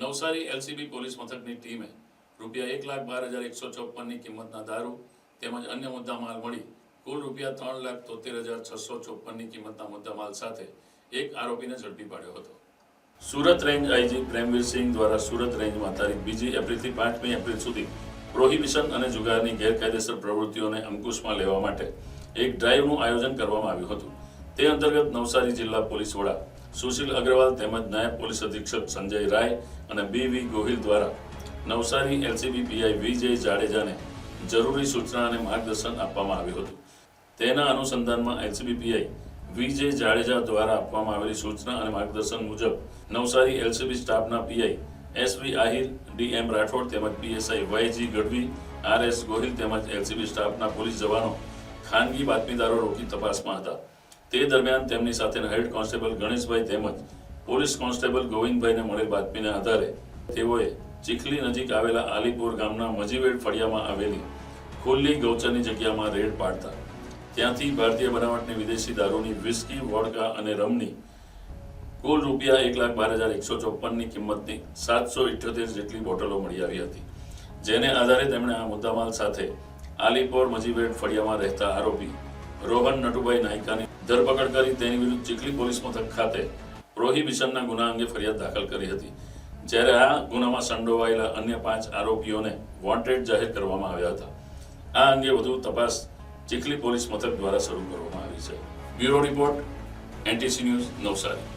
Navsari LCB police મથકની ટીમે રૂપિયા એક લાખ બાર હજાર એકસો ચોપ્પનની કિંમતના દારૂ તેમજ અન્ય મુદ્દામાલ મળી કુલ રૂપિયા ત્રણ લાખ તોતેર હજાર છસો ચોપ્પનની કિંમતના મુદ્દામાલ સાથે એક આરોપીને ઝડપી પાડ્યો હતો. સુરત રેન્જ આઈજી પ્રેમવીરસિંહ દ્વારા સુરત રેન્જમાં તારીખ બીજી એપ્રિલથી પાંચમી એપ્રિલ સુધી પ્રોહિબિશન અને જુગારની ગેરકાયદેસર પ્રવૃત્તિઓને અંકુશમાં લેવા માટે એક ડ્રાઈવનું આયોજન કરવામાં આવ્યું હતું. તે અંતર્ગત નવસારી જિલ્લા પોલીસ વડા સુશીલ અગ્રવાલ તેમજ નાયબ પોલીસ અધિક્ષક સંજય રાય અને બી વી ગોહિલ દ્વારા નવસારી એલસીબી પીઆઈ વિજય જાડેજાને જરૂરી સૂચના અને માર્ગદર્શન આપવામાં આવ્યું હતું. તેના અનુસંધાનમાં એલસીબી પીઆઈ વિજય જાડેજા દ્વારા આપવામાં આવેલી સૂચના અને માર્ગદર્શન મુજબ નવસારી એલસીબી સ્ટાફના PI S V Ahir D M Rathod તેમજ PSI Y G Gadhvi R S Gohil તેમજ એલસીબી સ્ટાફના પોલીસ જવાનો ખાનગી બાતમીદારો રોકી તપાસમાં હતા. તે દરમિયાન તેમની સાથેના હેડ કોન્સ્ટેબલ ગણેશભાઈ તેમજ પોલીસ કોન્સ્ટેબલ ગોવિંદભાઈને મળેલ બાતમીના આધારે તેઓએ ચીખલી નજીક આવેલા આલીપુર ગામના મજીવેડ ફળિયામાં આવેલી ખુલ્લી ગૌચરની જગ્યામાં રેડ પાડતા. ત્યાંથી ભારતીય બનાવટની વિદેશી દારૂની વિસ્કી, વોડકા અને રમની કુલ રૂપિયા એક લાખ બાર હજાર એકસો ચોપનની કિંમતની સાતસો ઇઠ્યોતેર જેટલી બોટલો મળી આવી હતી. જેને આધારે તેમણે આ મુદ્દામાલ સાથે આલીપોર મજીવેડ ફળિયામાં રહેતા આરોપી રોહન નટુભાઈ નાયકાની ધરપકડ કરી તેની વિરુદ્ધ ચીખલી પોલીસ મથક ખાતે પ્રોહિબિશનના ગુના અંગે ફરિયાદ દાખલ કરી હતી. જ્યારે આ ગુનામાં સંડોવાયેલા અન્ય પાંચ આરોપીઓને વોન્ટેડ જાહેર કરવામાં આવ્યા હતા. આ અંગે વધુ તપાસ ચીખલી પોલીસ મથક દ્વારા શરૂ કરવામાં આવી છે. Bureau report, NTC news Navsari.